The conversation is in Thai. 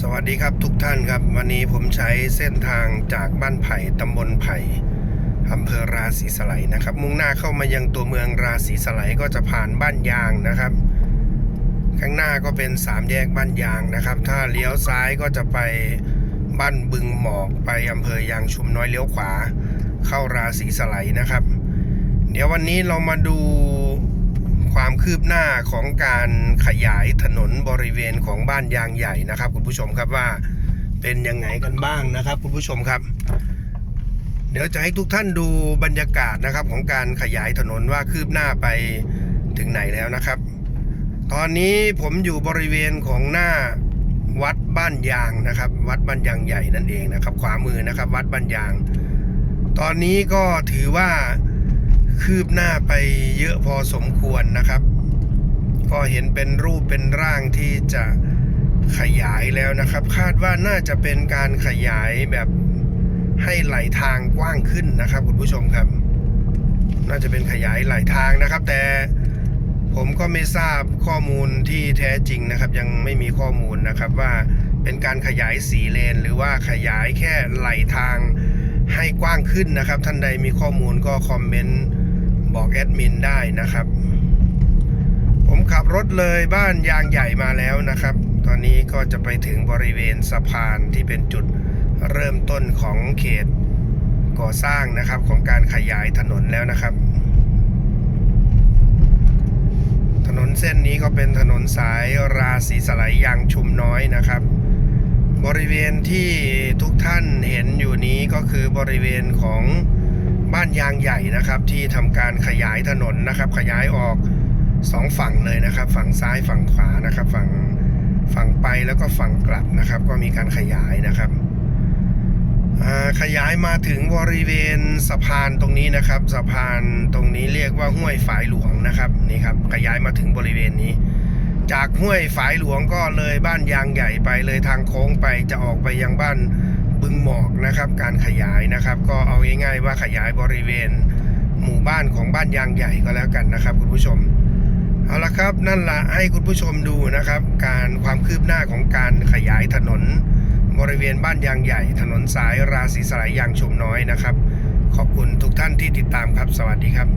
สวัสดีครับทุกท่านครับ วันนี้ผมใช้เส้นทางจากบ้านไผ่ตำบลไผ่อำเภอราศีสไลนะครับ มุ่งหน้าเข้ามายังตัวเมืองราศีสไลก็จะผ่านบ้านยางนะครับ ข้างหน้าก็เป็นสามแยกบ้านยางนะครับ ถ้าเลี้ยวซ้ายก็จะไปบ้านบึงหมอกไปอำเภอยางชุมน้อยเลี้ยวขวา เข้าราศีสไลนะครับ เดี๋ยววันนี้เรามาดู ความคืบหน้าของการขยายถนนบริเวณของบ้านยางใหญ่นะครับ คุณผู้ชมครับว่าเป็นยังไงกันบ้างนะครับ คุณผู้ชมครับ เดี๋ยวจะให้ทุกท่านดูบรรยากาศนะครับของการขยายถนนว่าคืบหน้าไปถึงไหนแล้วนะครับ ตอนนี้ผมอยู่บริเวณของหน้าวัดบ้านยางนะครับ วัดบ้านยางใหญ่นั่นเองนะครับ ขวามือนะครับ วัดบ้านยาง ตอนนี้ก็ถือว่า คืบหน้าไปเยอะพอสมควรนะครับ ก็เห็นเป็นรูปเป็นร่างที่จะขยายแล้วนะครับ คาดว่าน่าจะเป็นการขยายแบบให้ไหลทางกว้างขึ้นนะครับคุณผู้ชมครับ น่าจะเป็นขยายไหลทางนะครับ แต่ผมก็ไม่ทราบข้อมูลที่แท้จริงนะครับ ยังไม่มีข้อมูลนะครับว่าเป็นการขยายสีเลน หรือว่าขยายแค่ไหลทางให้กว้างขึ้นนะครับ ท่านใดมีข้อมูลก็คอมเมนต์ บอกแอดมินได้นะครับ ผมขับรถเลยบ้านยางใหญ่มาแล้วนะครับ ตอนนี้ก็จะไปถึงบริเวณสะพานที่เป็นจุดเริ่มต้นของเขตก่อสร้างนะครับของการขยายถนนแล้วนะครับ ถนนเส้นนี้ก็เป็นถนนสายราศีสไลยยางชุมน้อยนะครับ บริเวณที่ทุกท่านเห็นอยู่นี้ก็คือบริเวณของ บ้านยางใหญ่นะครับ ที่ทำการขยายถนนนะครับ ขยายออกสองฝั่งเลยนะครับ ฝั่งซ้ายฝั่งขวานะครับ ฝั่งฝั่งไปแล้วก็ฝั่งกลับนะครับ ก็มีการขยายนะครับขยายมาถึงบริเวณสะพานตรงนี้นะครับ สะพานตรงนี้เรียกว่าห้วยฝายหลวงนะครับนี่ครับขยายมาถึงบริเวณนี้ จากห้วยฝายหลวงก็เลยบ้านยางใหญ่ไปเลยทางโค้งไปจะออกไปยังบ้าน บึงหมอกนะครับ การขยายนะครับ ก็เอาง่ายๆว่าขยายบริเวณหมู่บ้านของบ้านยางใหญ่ก็แล้วกันนะครับ คุณผู้ชมเอาละครับนั่นละให้คุณผู้ชมดูนะครับ การความคืบหน้าของการขยายถนน บริเวณบ้านยางใหญ่ ถนนสายราศีสลายยางชุมน้อยนะครับ ขอบคุณทุกท่านที่ติดตามครับ สวัสดีครับ